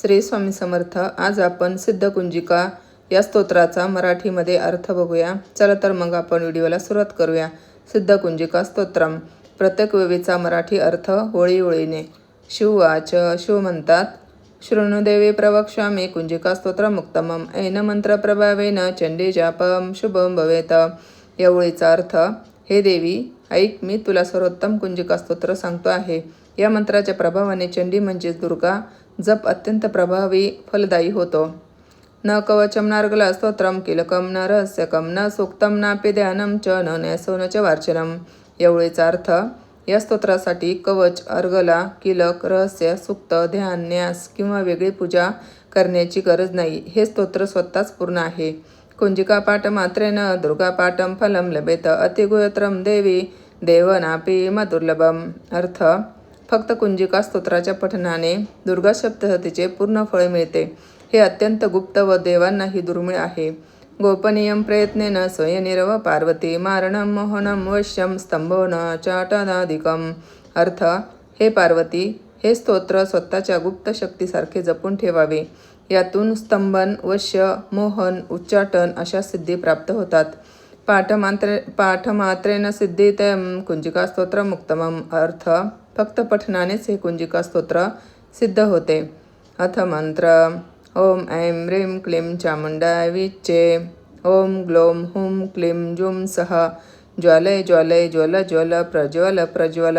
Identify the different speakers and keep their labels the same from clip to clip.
Speaker 1: श्री स्वामी समर्थ आज आपण सिद्धकुंजिका या स्तोत्राचा मराठीमध्ये अर्थ बघूया. चला तर मग आपण व्हिडिओला सुरुवात करूया. सिद्धकुंजिका स्तोत्रम. प्रत्येक वेळीचा मराठी अर्थ होळी ओळीने शिववाच शिव म्हणतात शृणुदेवी प्रवक्ष्यामी कुंजिका स्तोत्रमुक्तमम ऐन मंत्रप्रभावेन चंडी जापम शुभम भवेत. या ओळीचा अर्थ हे देवी ऐक मी तुला सर्वोत्तम कुंजिका स्तोत्र सांगतो आहे. या मंत्राच्या प्रभावाने चंडी म्हणजेच दुर्गा जप अत्यंत प्रभावी फलदायी होतो. न कवचम नार्गला स्तोत्रम किलकम न रहस्यकम न सुक्तम नापि ध्यानम च न न्यासोन च वार्चनम या अर्थ या स्तोत्रासाठी कवच अर्गला किलक रहस्य सुक्त ध्यान न्यास किंवा वेगळी पूजा करण्याची गरज नाही. हे स्तोत्र स्वतःच पूर्ण आहे. कुंजिका पाठ मात्रेन दुर्गा पाठम फलम लभेत अतिगुयत्रम देवी देवनापी मधुर्लभम अर्थ फक्त कुंजिका स्तोत्राच्या पठनाने दुर्गा सप्तशतीचे पूर्ण फळ मिळते. हे अत्यंत गुप्त व देवांनाही दुर्मिळ आहे. गोपनीयम प्रयत्नेन स्वयनिरव पार्वती मारणम मोहनम वश्यम स्तंभोन चाटनादिकम अर्थ हे पार्वती हे स्तोत्र स्वतःच्या गुप्त शक्तीसारखे जपून ठेवावे. यातून स्तंभन वश्य मोहन उच्चाटन अशा सिद्धी प्राप्त होतात. पाठमात्रे पाठमात्रेन सिद्धित कुंजिका स्तोत्र अर्थ फक्त पठनानेच हे कुंजिका स्तोत्र सिद्ध होते. अथ मंत्र ओम ऐं ह्रीं क्लीं चामुंडाय विच्चे ओम ग्लोम हुं क्लीं जुं सह ज्वालय ज्वालय ज्वल ज्वल प्रज्वल प्रज्वल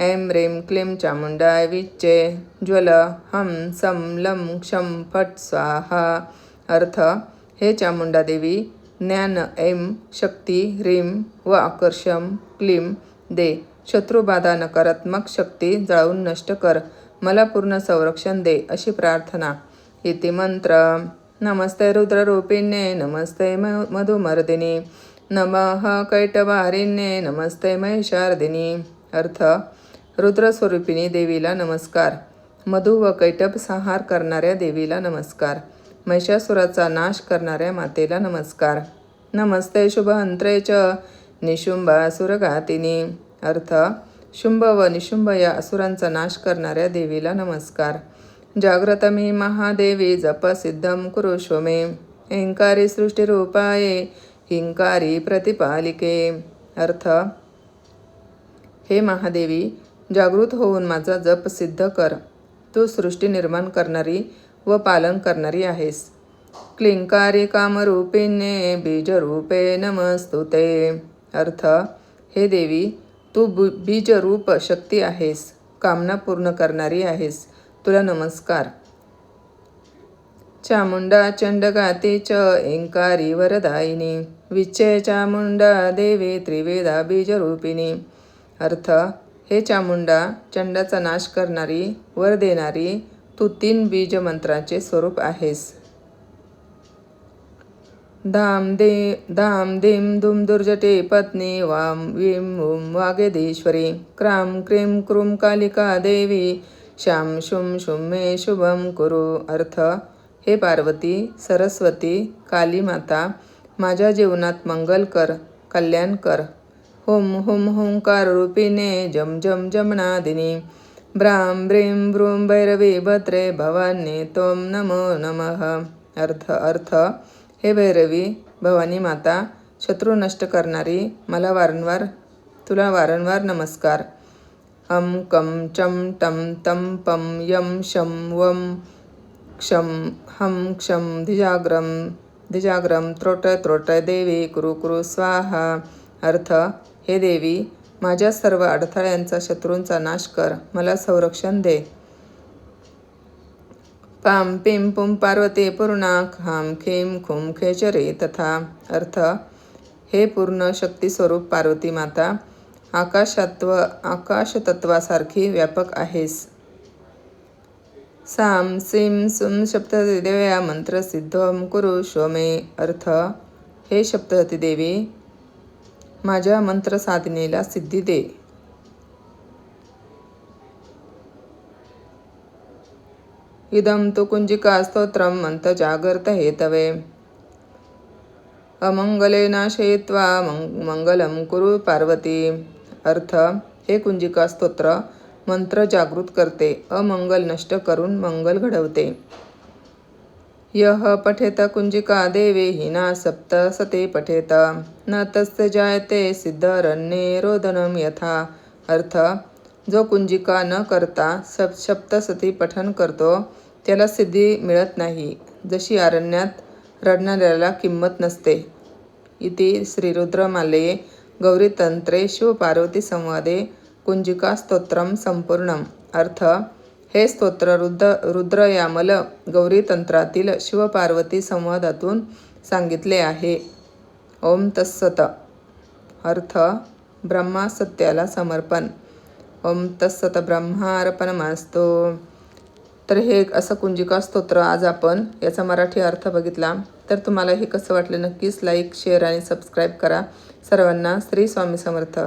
Speaker 1: ऐं ह्रीं क्लीं चामुंडाय विच्चे ज्वल हं सं लं क्षं फट स्वाहा। अर्थ हे चामुंडा देवी ज्ञान ऐं शक्ती ह्रीं व आकर्षम क्लीं दे। शत्रुबाधा नकारात्मक शक्ती जाळून नष्ट कर मला पूर्ण संरक्षण दे अशी प्रार्थना. इति मंत्र नमस्ते रुद्ररूपिण्ये नमस्ते म मधुमर्दिनी. नमः कैटवारिण्ये नमस्ते महिषार्दिनी. अर्थ रुद्रस्वरूपिणी देवीला नमस्कार. मधु व कैटप संहार करणाऱ्या देवीला नमस्कार. महिषासुराचा नाश करणाऱ्या मातेला नमस्कार. नमस्ते शुभहंत्रे च निशुंभासुरघातिनी अर्थ शुंभ व निशुंभ या असुरांचा नाश करणाऱ्या देवीला नमस्कार. जाग्रतमी महादेवी जप सिद्धम कुरुष्व मे सृष्टीरूपाये हिंकारी प्रतिपालिके. अर्थ हे महादेवी जागृत होऊन माझा जप सिद्ध कर. तू सृष्टी निर्माण करणारी व पालन करणारी आहेस. क्लिंकारी कामरूपिणे बीजरूपे नमस्तुते. अर्थ हे देवी तू बु बीजरूप शक्ती आहेस कामना पूर्ण करणारी आहेस. तुला नमस्कार. चामुंडा चंडगाती च ऐंकारी वरदायिनी विच्छे चामुंडा देवी त्रिवेदा बीजरूपिणी. अर्थ हे चामुंडा चंडाचा नाश करणारी वर देणारी तू तीन बीज मंत्राचे स्वरूप आहेस. धाम दे धाम धीम धुम दुर्जटे पत्नी वाम विम हुं वागेदेश्वरी। क्राम क्रीं क्रूं कालिका देवी। श्याम शुम शुम मे शुभम कुरु। अर्थ हे पार्वती सरस्वती काली माता माझ्या जीवनात मंगल कर कल्याण कर। हुम हुम हुंकार रूपिणे जम जम जमनादिनी। ब्राम ब्रीं ब्रूं भैरवी भद्रे भवानी तोम नमो नमः। अर्थ अर्थ हे भैरवी भवानी माता शत्रू नष्ट करणारी मला वारंवार तुला वारंवार नमस्कार. अम कम चम टम तम पम यम शम वम क्षम हम क्षम धिजाग्रम धिजाग्रम त्रोट त्रोट देवी कुरु कुरु स्वाहा. अर्थ हे देवी माझ्या सर्व अडथळ्यांचा शत्रूंचा नाश कर मला संरक्षण दे. पाम पिम पुम पार्वती पूर्णा खाम खेम खुम खेचरे तथा अर्थ। हे पूर्ण शक्तिस्वरूप पार्वती माता आकाशत्व आकाशतत्वासारखी व्यापक आहेस। साम सिम सुम सप्तती देव्या मंत्र सिद्धम कुरु श्वमे अर्थ। हे सप्तती देवी माझ्या मंत्रसाधनेला सिद्धी दे। इदं तु कुञ्जिकास्तोत्रं स्तोत्रं मंत्रजागर्त हेतवे। अमंगले नाशयित्वा मंग मंगलम कुरु पार्वती। अर्थ हे कुंजिका स्तोत्र मंत्र जागृत करते अमंगल नष्ट करून मंगल घडवते। यः पठेत कुंजिका देवे हिना सप्त सते पठेत न तस्य जायते सिद्धरण्ये रोदनम यथा। अर्थ जो कुंजिका न करता सप सप्तसती पठन करतो त्याला सिद्धी मिळत नाही. जशी अरण्यात रडणाऱ्याला किंमत नसते. इति श्रीरुद्रमाले गौरीतंत्रे शिवपार्वती संवादे कुंजिका स्तोत्रम संपूर्णम. अर्थ हे स्तोत्र रुद्र रुद्रयामल गौरीतंत्रातील शिवपार्वती संवादातून सांगितले आहे. ओम तत्सत. अर्थ ब्रह्मा सत्याला समर्पण. ओम तत्सत ब्रह्मार्पणमस्तु. तर हे एक असं कुंजिका स्तोत्र आज आपण याचा मराठी अर्थ बघितला. तर तुम्हाला हे कसं वाटलं नक्कीच लाईक शेअर आणि सबस्क्राईब करा. सर्वांना श्री स्वामी समर्थ.